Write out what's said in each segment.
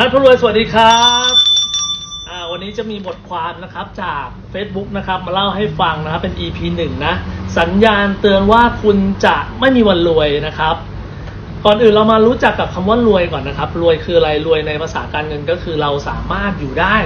นัทพลรวยสวัสดีครับอ่าวันนี้จะมีบทความนะครับจาก Facebook นะครับมาเล่าให้ฟังนะครับเป็น EP หนึ่งนะสัญญาณเตือนว่าคุณจะไม่มีวันรวยนะครับ ก่อนอื่นเรามารู้จักกับคำว่ารวยก่อนนะครับ รวยคืออะไรรวยในภาษาการเงินก็คือเราสามารถอยู่ได้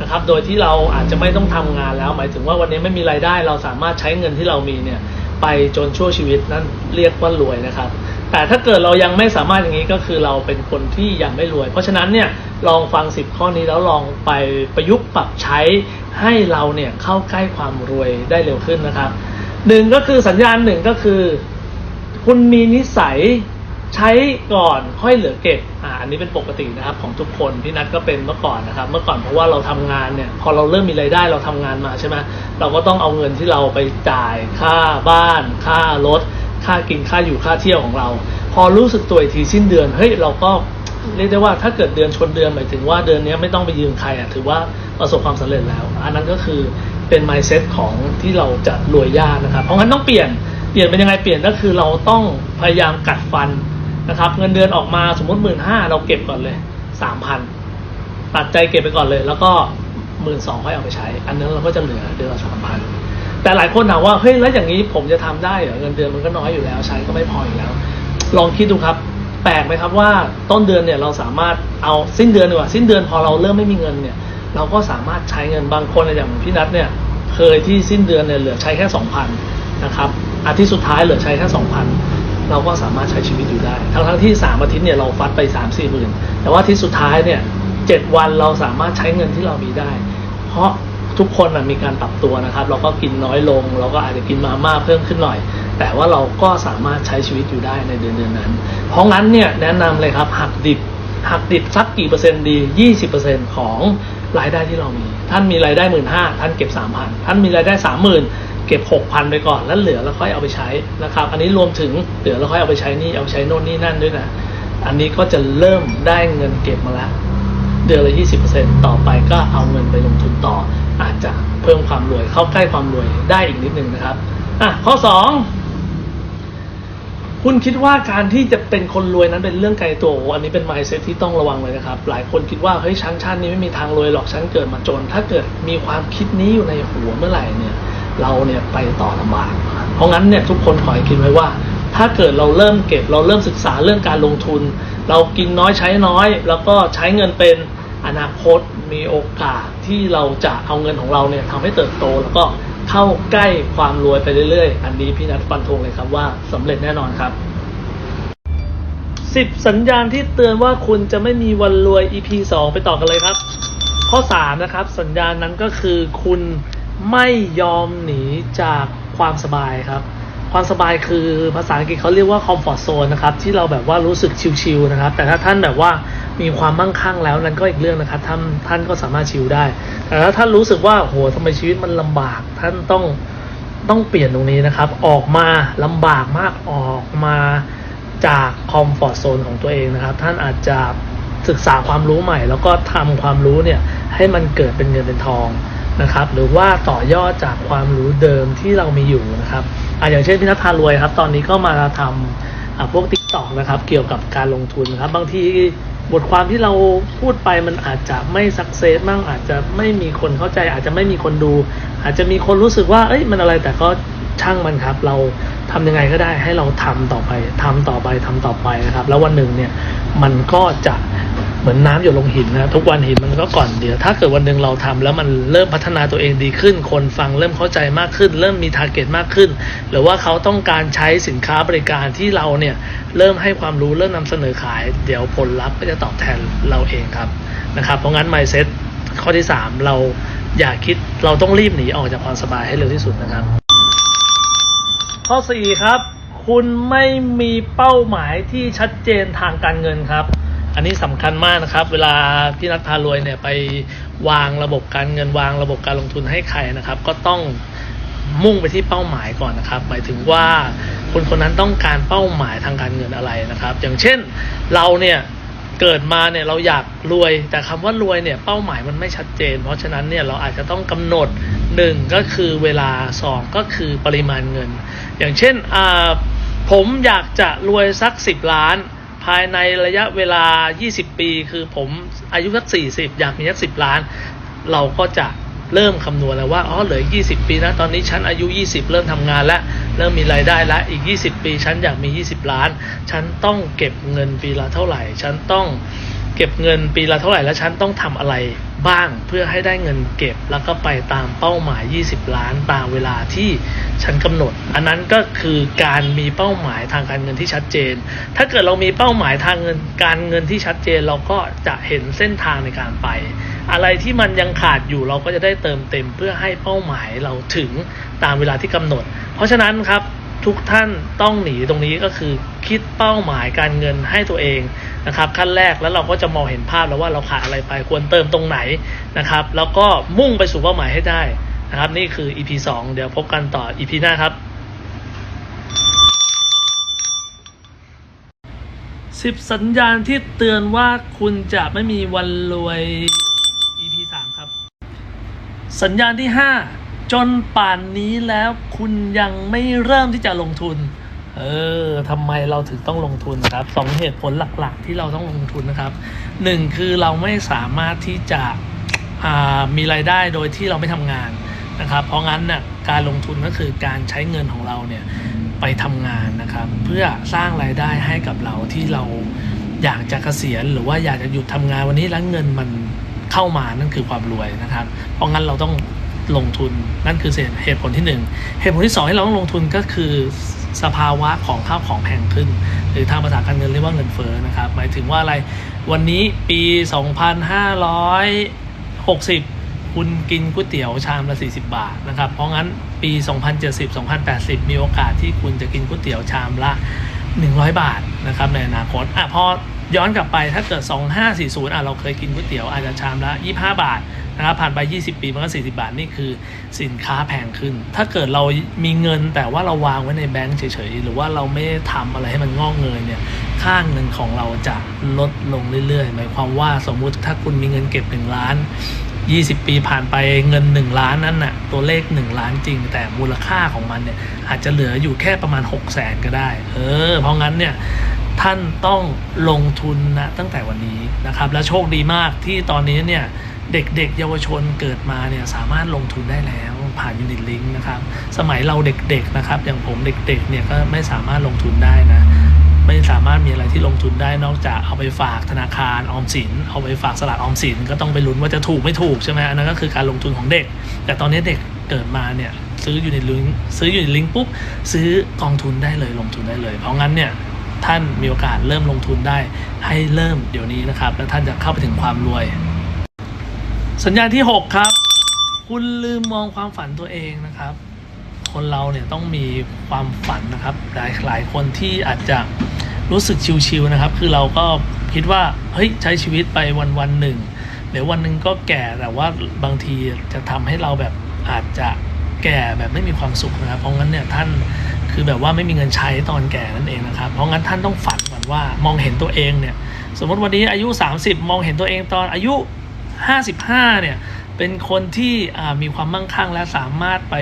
นะครับ โดยที่เราอาจจะไม่ต้องทำงานแล้ว หมายถึงว่าวันนี้ไม่มีรายได้ เราสามารถใช้เงินที่เรามีเนี่ยไปจนชั่วชีวิตนั่นเรียกว่ารวยนะครับ แต่ถ้าเกิดเรายังไม่สามารถอย่างนี้ก็คือเราเป็นคนที่ยังไม่รวย เพราะฉะนั้นเนี่ยลองฟัง 10 ข้อนี้แล้วลองไปประยุกต์ปรับใช้ให้เราเนี่ยเข้าใกล้ความรวยได้เร็วขึ้นนะครับหนึ่งก็คือสัญญาณหนึ่งก็คือ คุณมีนิสัยใช้ก่อนค่อยเหลือเก็บอ่าอันนี้เป็นปกตินะครับของทุกคนพี่นัทก็เป็นเมื่อก่อนนะครับ เมื่อก่อนเพราะว่าเราทำงานเนี่ยพอเราเริ่มมีรายได้เราทำงานมาใช่ไหมเราก็ต้องเอาเงินที่เราไปจ่ายค่าบ้าน ค่ารถ ค่ากินค่าอยู่ค่าเที่ยวของเรา พอรู้สึกตัวอีกทีสิ้นเดือนเฮ้ยเราก็เรียกได้ว่าถ้าเกิดเดือนชนเดือนหมายถึงว่าเดือนนี้ไม่ต้องไปยืมใครอะถือว่าประสบความสำเร็จแล้ว อันนั้นก็คือเป็น mindset ของที่เราจะรวยยากนะครับ เพราะงั้นต้องเปลี่ยนเปลี่ยนเป็นยังไงเปลี่ยนก็คือเราต้องพยายามกัดฟันนะครับเงินเดือนออกมาสมมติหมื่นห้าเราเก็บก่อนเลยสามพันตัดใจเก็บไปก่อนเลย แล้วก็หมื่นสองค่อยเอาไปใช้ อันนั้นเราก็จะเหลือเดือนละสามพัน แต่หลายคนถามว่าเฮ้ยแล้วอย่างนี้ผมจะทำได้เหรอเงินเดือนมันก็น้อยอยู่แล้วใช้ก็ไม่พออยู่แล้ว ลองคิดดูครับ แปลกไหมครับว่าต้นเดือนเนี่ยเราสามารถเอาสิ้นเดือนดีกว่าสิ้นเดือนพอเราเริ่มไม่มีเงินเนี่ย เราก็สามารถใช้เงินบางคนอย่างพี่นัทเนี่ยเคยที่สิ้นเดือนเนี่ยเหลือใช้แค่สองพันนะครับอาทิตย์สุดท้ายเหลือใช้แค่สองพันเราก็สามารถใช้ชีวิตอยู่ได้ ทั้งทั้งที่สามอาทิตย์เนี่ยเราฟัดไปสามสี่หมื่นแต่ว่าอาทิตย์สุดท้ายเนี่ยเจ็ดวันเราสามารถใช้เงินที่เรามีได้ เพราะ ทุกคนมีการปรับตัวนะครับ เราก็กินน้อยลง เราก็อาจจะกินมาม่าเพิ่มขึ้นหน่อย แต่ว่าเราก็สามารถใช้ชีวิตอยู่ได้ในเดือนเดือนนั้น เพราะงั้นเนี่ยแนะนำเลยครับหักดิบหักดิบสักกี่เปอร์เซ็นต์ดี 20%ของรายได้ที่เรามี ท่านมีรายได้หมื่นห้าท่านเก็บสามพันท่านมีรายได้สามหมื่นเก็บหกพันไปก่อนแล้วเหลือแล้วค่อยเอาไปใช้นะครับ อันนี้รวมถึงเหลือแล้วค่อยเอาไปใช้นี่เอาไปใช้โน่นนี่นั่นด้วยนะ อันนี้ก็จะเริ่มได้เงินเก็บมาแล้วเดือนละ20%ต่อไปก็เอาเงินไปลงทุนต่อ เพิ่มความรวยเข้าใกล้ความรวยได้อีกนิดนึงนะครับอะข้อ2คุณคิดว่าการที่จะเป็นคนรวยนั้นเป็นเรื่องไกลตัวโอ้อันนี้เป็น mindset ที่ต้องระวังเลยนะครับ หลายคนคิดว่าเฮ้ยชั้นชั้นนี้ไม่มีทางรวยหรอกชั้นเกิดมาจน ถ้าเกิดมีความคิดนี้อยู่ในหัวเมื่อไหร่เนี่ย เราเนี่ยไปต่อลำบากเพราะงั้นเนี่ยทุกคนขอให้คิดไว้ว่า ถ้าเกิดเราเริ่มเก็บเราเริ่มศึกษาเรื่องการลงทุน เรากินน้อยใช้น้อย แล้วก็ใช้เงินเป็น อนาคตมีโอกาสที่เราจะเอาเงินของเราเนี่ยทำให้เติบโต แล้วก็เข้าใกล้ความรวยไปเรื่อยๆ อันนี้พี่นัทฟันธงเลยครับว่าสำเร็จแน่นอนครับสิบสัญญาณที่เตือนว่าคุณจะไม่มีวันรวย EP 2 ไปต่อกันเลยครับ ข้อ 3 นะครับ สัญญาณนั้นก็คือคุณไม่ยอมหนีจากความสบายครับ ความสบายคือภาษาอังกฤษเขาเรียกว่า comfort zone นะครับที่เราแบบว่ารู้สึกชิลๆนะครับ แต่ถ้าท่านแบบว่ามีความมั่งคั่งแล้วนั้นก็อีกเรื่องนะครับท่านท่านก็สามารถชิลได้ แต่ถ้าท่านรู้สึกว่าโหทำไมชีวิตมันลำบาก ท่านต้องต้องเปลี่ยนตรงนี้นะครับ ออกมาลำบากมากออกมาจากคอมฟอร์ z โซนของตัวเองนะครับ ท่านอาจจะศึกษาความรู้ใหม่ แล้วก็ทำความรู้เนี่ยให้มันเกิดเป็นเงินเป็นทอง นะครับ หรือว่าต่อยอดจากความรู้เดิมที่เรามีอยู่นะครับอะอย่างเช่นพี่นัทพารวยครับ ตอนนี้ก็มาทำอะพวกติ๊กต็อกนะครับ เกี่ยวกับการลงทุนนะครับ บางทีบทความที่เราพูดไปมันอาจจะไม่สักเซสบ้างอาจจะไม่มีคนเข้าใจ อาจจะไม่มีคนดู อาจจะมีคนรู้สึกว่า เอ้ยมันอะไรแต่ก็ช่างมันครับ เราทำยังไงก็ได้ให้เราทำต่อไปทำต่อไปทำต่อไปนะครับ แล้ววันหนึ่งเนี่ยมันก็จะ เหมือนน้ำหยดลงหินนะทุกวันหินมันก็ก่อนเดียว ถ้าเกิดวันหนึ่งเราทำแล้วมันเริ่มพัฒนาตัวเองดีขึ้น คนฟังเริ่มเข้าใจมากขึ้น เริ่มมีทาร์เก็ตมากขึ้น หรือว่าเขาต้องการใช้สินค้าบริการที่เราเนี่ยเริ่มให้ความรู้เริ่มนำเสนอขาย เดี๋ยวผลลัพธ์ก็จะตอบแทนเราเองครับนะครับเพราะงั้น mindset ข้อที่สามเราอย่าคิดเราต้องรีบหนีออกจากความสบายให้เร็วที่สุดนะครับ ข้อ 4 ครับ คุณไม่มีเป้าหมายที่ชัดเจนทางการเงินครับ อันนี้สำคัญมากนะครับ เวลาพี่นัทพารวยเนี่ยไปวางระบบการเงินวางระบบการลงทุนให้ใครนะครับ ก็ต้องมุ่งไปที่เป้าหมายก่อนนะครับ หมายถึงว่าคนคนนั้นต้องการเป้าหมายทางการเงินอะไรนะครับ อย่างเช่นเราเนี่ยเกิดมาเนี่ยเราอยากรวย แต่คำว่ารวยเนี่ยเป้าหมายมันไม่ชัดเจน เพราะฉะนั้นเนี่ยเราอาจจะต้องกำหนดหนึ่งก็คือเวลาสองก็คือปริมาณเงิน อย่างเช่นอ่าผมอยากจะรวยสัก 10 ล้านายในระยะเวลา 20 ปี คือผมอายุสัก 40 อยากมีสัก 10 ล้าน เราก็จะเริ่มคำนวณแล้วว่า อ๋อ เหลือ 20 ปีนะ ตอนนี้ฉันอายุ 20 เริ่มทำงานแล้ว เริ่มมีรายได้แล้ว อีก 20 ปี ฉันอยากมี 20 ล้าน ฉันต้องเก็บเงินปีละเท่าไหร่ ฉันต้อง เก็บเงินปีละเท่าไหร่แล้วฉันต้องทำอะไรบ้างเพื่อให้ได้เงินเก็บแล้วก็ไปตามเป้าหมาย 20 ล้านตามเวลาที่ฉันกำหนด อันนั้นก็คือการมีเป้าหมายทางการเงินที่ชัดเจน ถ้าเกิดเรามีเป้าหมายทางเงินการเงินที่ชัดเจน เราก็จะเห็นเส้นทางในการไป อะไรที่มันยังขาดอยู่เราก็จะได้เติมเต็มเพื่อให้เป้าหมายเราถึงตามเวลาที่กำหนด เพราะฉะนั้นครับ ทุกท่านต้องหนีตรงนี้ก็คือคิดเป้าหมายการเงินให้ตัวเองนะครับขั้นแรกแล้วเราก็จะมองเห็นภาพแล้วว่าเราขาดอะไรไปควรเติมตรงไหนนะครับ แล้วก็มุ่งไปสู่เป้าหมายให้ได้นะครับ นี่คือ EP 2 เดี๋ยวพบกันต่อ EP หน้าครับสิบสัญญาณที่เตือนว่าคุณจะไม่มีวันรวย EP 3 ครับ สัญญาณที่ 5 จนป่านนี้แล้วคุณยังไม่เริ่มที่จะลงทุน เออทำไมเราถึงต้องลงทุนครับสองเหตุผลหลักๆ ที่เราต้องลงทุนนะครับหนึ่งคือเราไม่สามารถที่จะมีรายได้โดยที่เราไม่ทำงานนะครับ เพราะงั้นน่ะการลงทุนก็คือการใช้เงินของเราเนี่ยไปทำงานนะครับ เพื่อสร้างรายได้ให้กับเราที่เราอยากจะเกษียณหรือว่าอยากจะหยุดทำงานวันนี้แล้วเงินมันเข้ามานั่นคือความรวยนะครับ เพราะงั้นเราต้อง ลงทุนนั่นคือเหตุผลที่หนึ่งเหตุผลที่สองที่เราต้องลงทุนก็คือสภาวะของข้าวของแพงขึ้น หรือทางภาษาการเงินเรียกว่าเงินเฟ้อนะครับหมายถึงว่าอะไรวันนี้ปี 2560 คุณกินก๋วยเตี๋ยวชามละ 40 บาทนะครับเพราะงั้นปี 2070 2080 มีโอกาสที่คุณจะกินก๋วยเตี๋ยวชามละ 100 บาทนะครับในอนาคตอะพอ ย้อนกลับไปถ้าเกิด 2540อะเราเคยกินก๋วยเตี๋ยวอาจจะชามละ 25 บาทนะครับผ่านไป 20 ปีมันก็ 40 บาท นี่คือสินค้าแพงขึ้น ถ้าเกิดเรามีเงินแต่ว่าเราวางไว้ในแบงก์เฉยๆ หรือว่าเราไม่ทำอะไรให้มันงอกเงยเนี่ยค่าเงินของเราจะลดลงเรื่อยๆ หมายความว่าสมมุติถ้าคุณมีเงินเก็บ 1 ล้าน 20 ปีผ่านไปเงิน 1 ล้านนั้นน่ะตัวเลข 1 ล้านจริง แต่มูลค่าของมันเนี่ยอาจจะเหลืออยู่แค่ประมาณ 6 0แสนก็ได้ เออเพราะงั้นเนี่ย ท่านต้องลงทุนนะตั้งแต่วันนี้นะครับ และโชคดีมากที่ตอนนี้เนี่ยเด็กๆ เยาวชนเกิดมาเนี่ยสามารถลงทุนได้แล้วผ่านยูนิตลิงก์นะครับ สมัยเราเด็กๆนะครับอย่างผมเด็กๆเนี่ยก็ไม่สามารถลงทุนได้นะ ไม่สามารถมีอะไรที่ลงทุนได้นอกจากเอาไปฝากธนาคารออมสิน เอาไปฝากสลากออมสิน ก็ต้องไปลุ้นว่าจะถูกไม่ถูกใช่ไหมอันนั้นก็คือการลงทุนของเด็ก แต่ตอนนี้เด็กเกิดมาเนี่ยซื้ออยู่ในลิงซื้ออยู่ในลิงก์ปุ๊บซื้อกองทุนได้เลยลงทุนได้เลย เพราะงั้นเนี่ย ท่านมีโอกาสเริ่มลงทุนได้ให้เริ่มเดี๋ยวนี้นะครับ แล้วท่านจะเข้าไปถึงความรวย สัญญาณที่ 6 ครับ คุณลืมมองความฝันตัวเองนะครับ คนเราเนี่ยต้องมีความฝันนะครับ หลายหลายคนที่อาจจะรู้สึกชิวๆนะครับ คือเราก็คิดว่าเฮ้ยใช้ชีวิตไปวันวันๆหนึ่งเดี๋ยววันหนึ่งก็แก่แต่ว่าบางทีจะทำให้เราแบบอาจจะแก่แบบไม่มีความสุขนะครับ เพราะงั้นเนี่ยท่าน คือแบบว่าไม่มีเงินใช้ตอนแก่นั่นเองนะครับ เพราะงั้นท่านต้องฝันก่อนว่ามองเห็นตัวเองเนี่ย สมมติวันนี้อายุ 30 มองเห็นตัวเองตอนอายุ 55 เนี่ย เป็นคนที่มีความมั่งคั่งและสามารถไป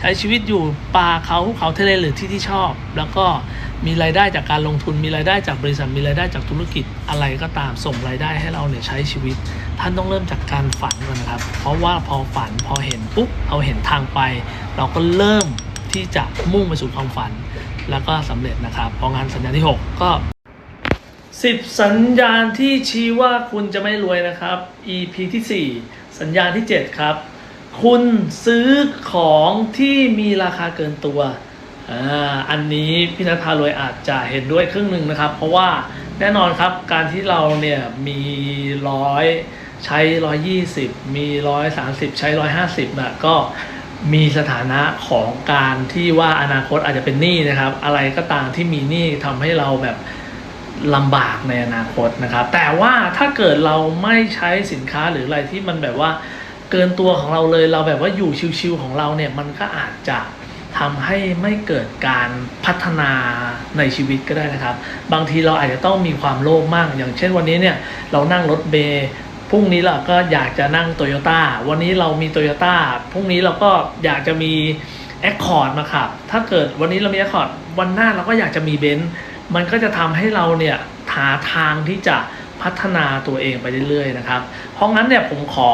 ใช้ชีวิตอยู่ป่าเขาภูเขาทะเลหรือที่ที่ชอบ แล้วก็มีรายได้จากการลงทุน มีรายได้จากบริษัท มีรายได้จากธุรกิจอะไรก็ตาม ส่งรายได้ให้เราเนี่ยใช้ชีวิต ท่านต้องเริ่มจากการฝันก่อนนะครับ เพราะว่าพอฝันพอเห็นปุ๊บเราเห็นทางไป เราก็เริ่ม ที่จะมุ่งไปสู่ความฝัน แล้วก็สำเร็จนะครับพองานสัญญาที่ 6 ก็สิบสัญญาณที่ชี้ว่าคุณจะไม่รวยนะครับ EP ที่ 4 สัญญาณที่ 7 ครับ คุณซื้อของที่มีราคาเกินตัวอ่าอันนี้พี่นัทพารวยอาจจะเห็นด้วยครึ่งหนึ่งนะครับ เพราะว่าแน่นอนครับการที่เราเนี่ยมีร้อยใช้ร้อยยี่สิบมีร้อยสามสิบใช้ร้อยห้าสิบนะก็ มีสถานะของการที่ว่าอนาคตอาจจะเป็นหนี้นะครับ อะไรก็ตามที่มีหนี้ทำให้เราแบบลำบากในอนาคตนะครับ แต่ว่าถ้าเกิดเราไม่ใช้สินค้าหรืออะไรที่มันแบบว่าเกินตัวของเราเลยเราแบบว่าอยู่ชิวๆของเราเนี่ยมันก็อาจจะทำให้ไม่เกิดการพัฒนาในชีวิตก็ได้นะครับ บางทีเราอาจจะต้องมีความโลภมาก อย่างเช่นวันนี้เนี่ยเรานั่งรถเบ พรุ่งนี้เราก็อยากจะนั่งโตโยต้าวันนี้เรามีโตโยต้าพรุ่งนี้เราก็อยากจะมีแอคคอร์ดมาขับ ถ้าเกิดวันนี้เรามีแอคคอร์ดวันหน้าเราก็อยากจะมีเบนซ์มันก็จะทำให้เราเนี่ยหาทางที่จะพัฒนาตัวเองไปเรื่อยๆนะครับ เพราะงั้นเนี่ยผมขอ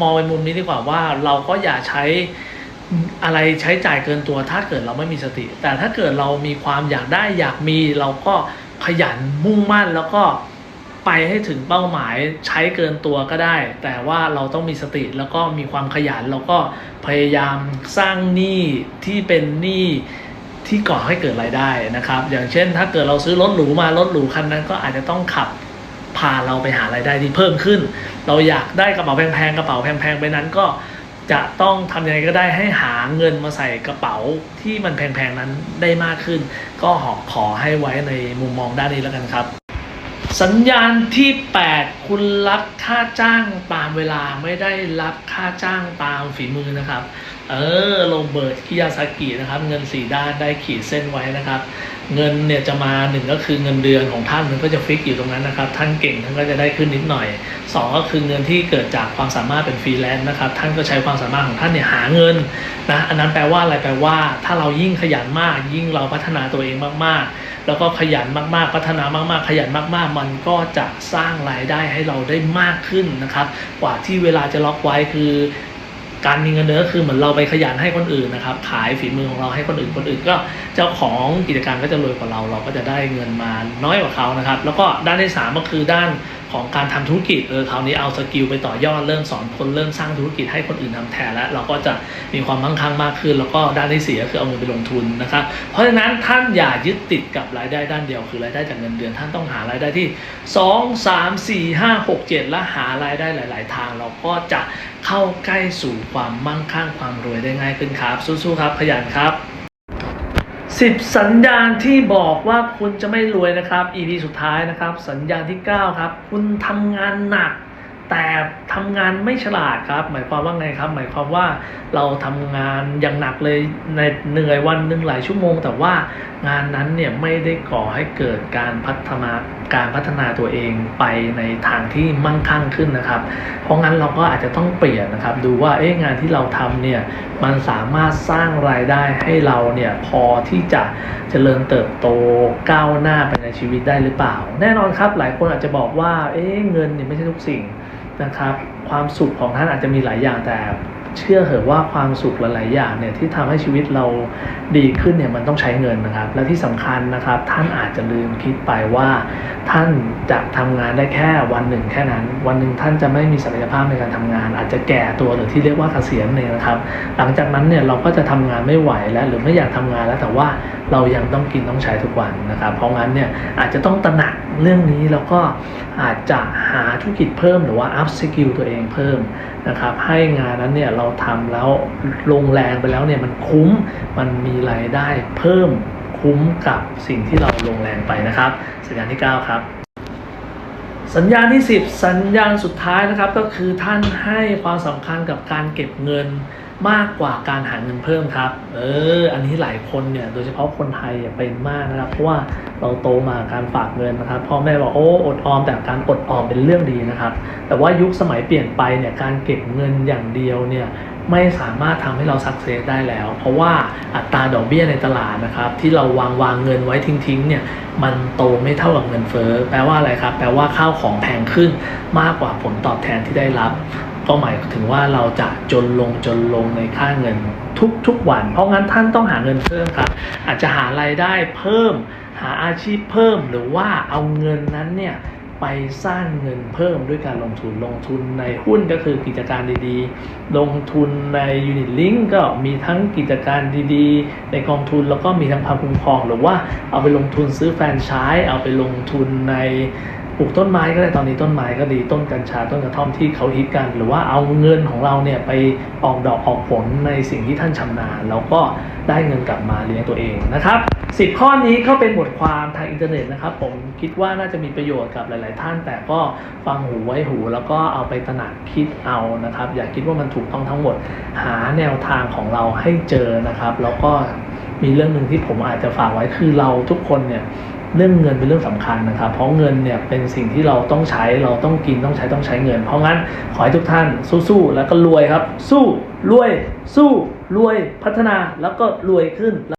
มองในมุมนี้ดีกว่าว่าเราก็อย่าใช้อะไรใช้จ่ายเกินตัว ถ้าเกิดเราไม่มีสติ แต่ถ้าเกิดเรามีความอยากได้อยากมีเราก็ขยันมุ่งมั่นแล้วก็ ไปให้ถึงเป้าหมายใช้เกินตัวก็ได้ แต่ว่าเราต้องมีสติแล้วก็มีความขยันแล้วก็พยายามสร้างหนี้ที่เป็นหนี้ที่ก่อให้เกิดรายได้นะครับ อย่างเช่น ถ้าเกิดเราซื้อรถหรูมารถหรูคันนั้นก็อาจจะต้องขับพาเราไปหารายได้ที่เพิ่มขึ้น เราอยากได้กระเป๋าแพงๆกระเป๋าแพงๆไปนั้นก็จะต้องทำยังไงก็ได้ให้หาเงินมาใส่กระเป๋าที่มันแพงๆนั้นได้มากขึ้น ก็ขอขอให้ไว้ในมุมมองด้านนี้แล้วกันครับ สัญญาณที่ 8 คุณรับค่าจ้างตามเวลาไม่ได้รับค่าจ้างตามฝีมือนะครับ เออโรเบิร์ตคิยาซากินะครับ เงินสี่ด้านได้ขีดเส้นไว้นะครับ เงินเนี่ยจะมาหนึ่งก็คือเงินเดือนของท่านมันก็จะฟิกอยู่ตรงนั้นนะครับ ท่านเก่งท่านก็จะได้ขึ้นนิดหน่อยสองก็คือเงินที่เกิดจากความสามารถเป็นฟรีแลนซ์นะครับ ท่านก็ใช้ความสามารถของท่านเนี่ยหาเงินนะอันนั้นแปลว่าอะไรแปลว่า ถ้าเรายิ่งขยันมาก ยิ่งเราพัฒนาตัวเองมากๆ แล้วก็ขยันมากๆ พัฒนามากๆ ขยันมากๆ มันก็จะสร้างรายได้ให้เราได้มากขึ้นนะครับ กว่าที่เวลาจะล็อกไว้คือ การมีเงินเดือนก็คือเหมือนเราไปขยันให้คนอื่นนะครับ ขายฝีมือของเราให้คนอื่นคนอื่น ก็เจ้าของกิจการก็จะรวยกว่าเรา เราก็จะได้เงินมาน้อยกว่าเขานะครับ แล้วก็ด้านที่สามก็คือด้าน ของการทำธุรกิจเออคราวนี้เอาสกิลไปต่อยอดเริ่มสอนคนเริ่มสร้างธุรกิจให้คนอื่นทำแทนแล้ว เราก็จะมีความมั่งคั่งมากขึ้น แล้วก็ด้านที่สี่ก็คือเอาเงินไปลงทุนนะครับเพราะฉะนั้นท่านอย่ายึดติดกับรายได้ด้านเดียวคือรายได้จากเงินเดือน ท่านต้องหารายได้ที่ 2 3 4 5 6 7 และหารายได้หลาย ๆ ทาง เราก็จะเข้าใกล้สู่ความมั่งคั่งความรวยได้ง่ายขึ้นครับ สู้ๆครับขยันครับ สิบสัญญาณที่บอกว่าคุณจะไม่รวยนะครับ EP สุดท้ายนะครับ สัญญาณที่ 9 ครับ คุณทำงานหนัก แต่ทำงานไม่ฉลาดครับ หมายความว่าไงครับ หมายความว่าเราทำงานอย่างหนักเลยในเหนื่อยวันหนึ่งหลายชั่วโมง แต่ว่างานนั้นเนี่ยไม่ได้ก่อให้เกิดการพัฒนาการพัฒนาตัวเองไปในทางที่มั่งคั่งขึ้นนะครับ เพราะงั้นเราก็อาจจะต้องเปลี่ยนนะครับ ดูว่าเอ๊ะงานที่เราทำเนี่ยมันสามารถสร้างรายได้ให้เราเนี่ยพอที่จะเจริญเติบโตก้าวหน้าไปในชีวิตได้หรือเปล่า แน่นอนครับหลายคนอาจจะบอกว่าเอ๊ะเงินเนี่ยไม่ใช่ทุกสิ่ง นะครับ ความสุขของท่านอาจจะมีหลายอย่างแต่ เชื่อเหอะว่าความสุขหลายๆอย่างเนี่ยที่ทำให้ชีวิตเราดีขึ้นเนี่ยมันต้องใช้เงินนะครับ และที่สำคัญนะครับ ท่านอาจจะลืมคิดไปว่า ท่านจะทำงานได้แค่วันหนึ่งแค่นั้น วันหนึ่งท่านจะไม่มีศักยภาพในการทำงาน อาจจะแก่ตัวหรือที่เรียกว่าเกษียณเนี่ยนะครับ หลังจากนั้นเนี่ยเราก็จะทำงานไม่ไหวแล้วหรือไม่อยากทำงานแล้วแต่ว่า เรายังต้องกินต้องใช้ทุกวันนะครับ เพราะงั้นเนี่ยอาจจะต้องตระหนักเรื่องนี้แล้วก็อาจจะหาธุรกิจเพิ่มหรือว่า up skill ตัวเองเพิ่มนะครับ ให้งานนั้นเนี่ยเราทำแล้วลงแรงไปแล้วเนี่ยมันคุ้มมันมีรายได้เพิ่มคุ้มกับสิ่งที่เราลงแรงไปนะครับ สัญญาณที่ 9 ครับ สัญญาณที่ 10 สัญญาณสุดท้ายนะครับ ก็คือท่านให้ความสำคัญกับการเก็บเงิน มากกว่าการหาเงินเพิ่มครับ เออ อันนี้หลายคนเนี่ย โดยเฉพาะคนไทยเป็นมากนะครับ เพราะว่าเราโตมาการฝากเงินนะครับ พ่อแม่บอกโอ้อดออมแต่การอดออมเป็นเรื่องดีนะครับ แต่ว่ายุคสมัยเปลี่ยนไปเนี่ย การเก็บเงินอย่างเดียวเนี่ยไม่สามารถทำให้เราสักเซสได้แล้ว เพราะว่าอัตราดอกเบี้ยในตลาดนะครับที่เราวางวางเงินไว้ทิ้งๆเนี่ยมันโตไม่เท่ากับเงินเฟ้อแปลว่าอะไรครับ แปลว่าข้าวของแพงขึ้นมากกว่าผลตอบแทนที่ได้รับ ก็หมายถึงว่าเราจะจนลงจนลงในค่าเงินทุกๆวัน เพราะงั้นท่านต้องหาเงินเพิ่มครับ อาจจะหารายได้เพิ่ม หาอาชีพเพิ่มหรือว่าเอาเงินนั้นเนี่ยไปสร้างเงินเพิ่มด้วยการลงทุนลงทุนในหุ้นก็คือกิจการดีๆ ลงทุนในยูนิตลิงก็มีทั้งกิจการดีๆ ในกองทุนแล้วก็มีทั้งความคุ้มครอง หรือว่าเอาไปลงทุนซื้อแฟรนไชส์เอาไปลงทุนใน ปลูกต้นไม้ก็ได้ตอนนี้ต้นไม้ก็ดีต้นกัญชาต้นกระท่อมที่เขาฮิตกัน หรือว่าเอาเงินของเราเนี่ยไปออกดอกออกผลในสิ่งที่ท่านชำนาญ แล้วก็ได้เงินกลับมาเลี้ยงตัวเองนะครับสิบข้อนี้ก็เป็นบทความทางอินเทอร์เน็ตนะครับ ผมคิดว่าน่าจะมีประโยชน์กับหลาย ๆ ท่าน แต่ก็ฟังหูไว้หู แล้วก็เอาไปตระหนักคิดเอานะครับ อย่าคิดว่ามันถูกต้องทั้งหมดหาแนวทางของเราให้เจอนะครับ แล้วก็มีเรื่องหนึ่งที่ผมอาจจะฝากไว้คือเราทุกคนเนี่ย เรื่องเงินเป็นเรื่องสำคัญนะครับ เพราะเงินเนี่ยเป็นสิ่งที่เราต้องใช้เราต้องกินต้องใช้ต้องใช้เงิน เพราะงั้นขอให้ทุกท่านสู้ๆแล้วก็รวยครับ สู้รวย สู้รวยพัฒนาแล้วก็รวยขึ้น